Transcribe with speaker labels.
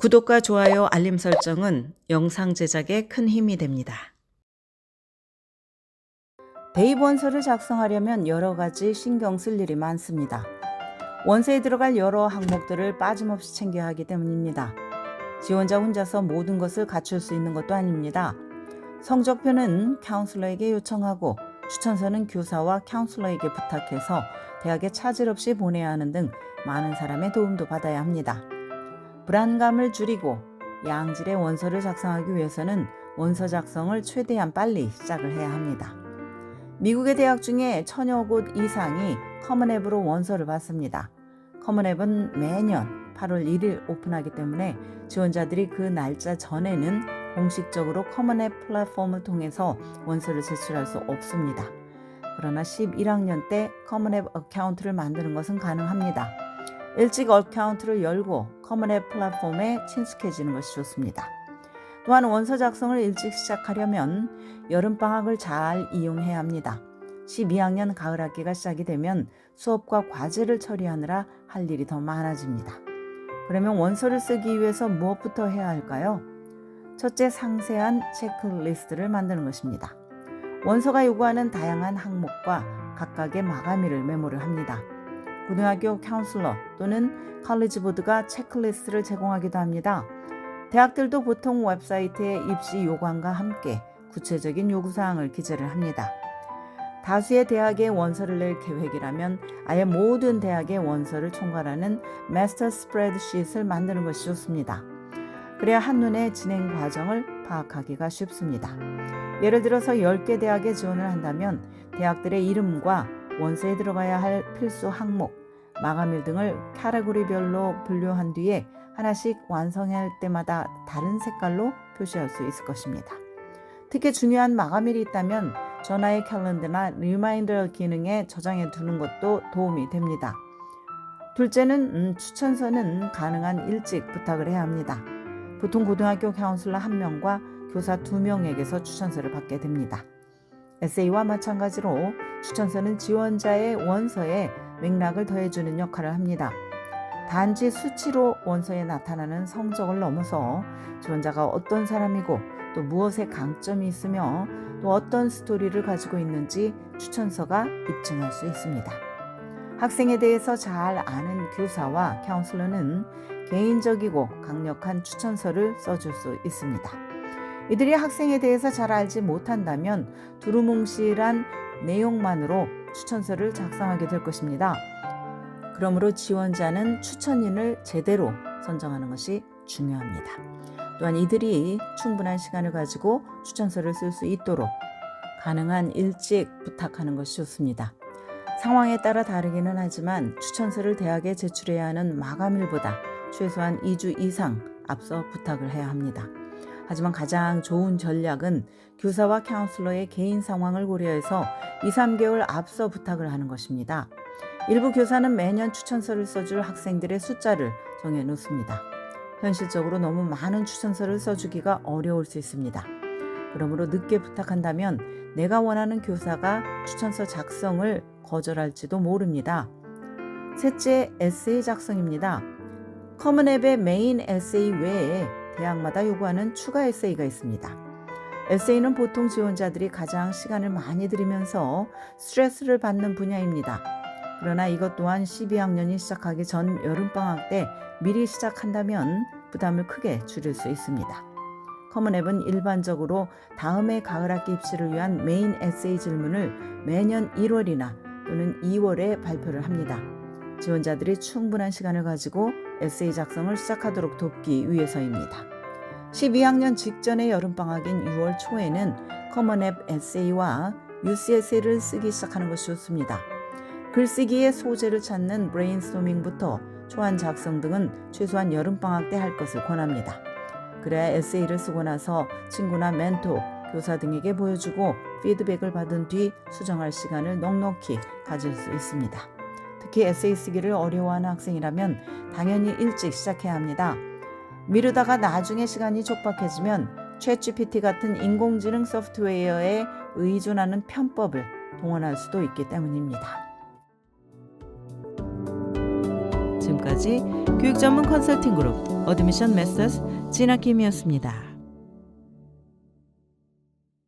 Speaker 1: 구독과 좋아요, 알림 설정은 영상 제작에 큰 힘이 됩니다. 대입 원서를 작성하려면 여러 가지 신경 쓸 일이 많습니다. 원서에 들어갈 여러 항목들을 빠짐없이 챙겨야 하기 때문입니다. 지원자 혼자서 모든 것을 갖출 수 있는 것도 아닙니다. 성적표는 카운슬러에게 요청하고 추천서는 교사와 카운슬러에게 부탁해서 대학에 차질 없이 보내야 하는 등 많은 사람의 도움도 받아야 합니다. 불안감을 줄이고 양질의 원서를 작성하기 위해서는 원서 작성을 최대한 빨리 시작을 해야 합니다. 미국의 대학 중에 천여 곳 이상이 커먼앱으로 원서를 받습니다. 커먼앱은 매년 8월 1일 오픈하기 때문에 지원자들이 그 날짜 전에는 공식적으로 커먼앱 플랫폼을 통해서 원서를 제출할 수 없습니다. 그러나 11학년 때 커먼앱 어카운트를 만드는 것은 가능합니다. 일찍 어카운트를 열고 커먼앱 플랫폼에 친숙해지는 것이 좋습니다. 또한 원서 작성을 일찍 시작하려면 여름방학을 잘 이용해야 합니다. 12학년 가을 학기가 시작이 되면 수업과 과제를 처리하느라 할 일이 더 많아집니다. 그러면 원서를 쓰기 위해서 무엇부터 해야 할까요? 첫째, 상세한 체크리스트를 만드는 것입니다. 원서가 요구하는 다양한 항목과 각각의 마감일을 메모를 합니다. 고등학교 카운슬러 또는 칼리지 보드가 체크리스트를 제공하기도 합니다. 대학들도 보통 웹사이트에 입시 요강과 함께 구체적인 요구사항을 기재를 합니다. 다수의 대학에 원서를 낼 계획이라면 아예 모든 대학의 원서를 총괄하는 마스터 스프레드시트를 만드는 것이 좋습니다. 그래야 한눈에 진행 과정을 파악하기가 쉽습니다. 예를 들어서 10개 대학에 지원을 한다면 대학들의 이름과 원서에 들어가야 할 필수 항목, 마감일 등을 카테고리별로 분류한 뒤에 하나씩 완성할 때마다 다른 색깔로 표시할 수 있을 것입니다. 특히 중요한 마감일이 있다면 전화의 캘린더나 리마인더 기능에 저장해 두는 것도 도움이 됩니다. 둘째는 음, 추천서는 가능한 일찍 부탁을 해야 합니다. 보통 고등학교 카운슬러 한 명과 교사 두 명에게서 추천서를 받게 됩니다. 에세이와 마찬가지로 추천서는 지원자의 원서에 맥락을 더해주는 역할을 합니다. 단지 수치로 원서에 나타나는 성적을 넘어서 지원자가 어떤 사람이고 또 무엇에 강점이 있으며 또 어떤 스토리를 가지고 있는지 추천서가 입증할 수 있습니다. 학생에 대해서 잘 아는 교사와 카운슬러는 개인적이고 강력한 추천서를 써줄 수 있습니다. 이들이 학생에 대해서 잘 알지 못한다면 두루뭉실한 내용만으로 추천서를 작성하게 될 것입니다. 그러므로 지원자는 추천인을 제대로 선정하는 것이 중요합니다. 또한 이들이 충분한 시간을 가지고 추천서를 쓸 수 있도록 가능한 일찍 부탁하는 것이 좋습니다. 상황에 따라 다르기는 하지만 추천서를 대학에 제출해야 하는 마감일보다 최소한 2주 이상 앞서 부탁을 해야 합니다. 하지만 가장 좋은 전략은 교사와 카운슬러의 개인 상황을 고려해서 2, 3개월 앞서 부탁을 하는 것입니다. 일부 교사는 매년 추천서를 써줄 학생들의 숫자를 정해 놓습니다. 현실적으로 너무 많은 추천서를 써주기가 어려울 수 있습니다. 그러므로 늦게 부탁한다면 내가 원하는 교사가 추천서 작성을 거절할지도 모릅니다. 셋째, 에세이 작성입니다. 커먼앱의 메인 에세이 외에 대학마다 요구하는 추가 에세이가 있습니다. 에세이는 보통 지원자들이 가장 시간을 많이 들이면서 스트레스를 받는 분야입니다. 그러나 이것 또한 12학년이 시작하기 전 여름방학 때 미리 시작한다면 부담을 크게 줄일 수 있습니다. 커먼앱은 일반적으로 다음해 가을학기 입시를 위한 메인 에세이 질문을 매년 1월이나 또는 2월에 발표를 합니다. 지원자들이 충분한 시간을 가지고 에세이 작성을 시작하도록 돕기 위해서입니다. 12학년 직전의 여름방학인 6월 초에는 커먼앱 에세이와 UCS를 쓰기 시작하는 것이 좋습니다. 글쓰기의 소재를 찾는 브레인스토밍부터 초안 작성 등은 최소한 여름방학 때 할 것을 권합니다. 그래야 에세이를 쓰고 나서 친구나 멘토, 교사 등에게 보여주고 피드백을 받은 뒤 수정할 시간을 넉넉히 가질 수 있습니다. 특히 에세이 쓰기를 어려워하는 학생이라면 당연히 일찍 시작해야 합니다. 미루다가 나중에 시간이 촉박해지면 챗GPT 같은 인공지능 소프트웨어에 의존하는 편법을 동원할 수도 있기 때문입니다. 지금까지 교육 전문 컨설팅 그룹 어드미션 메서스 진아킴이었습니다.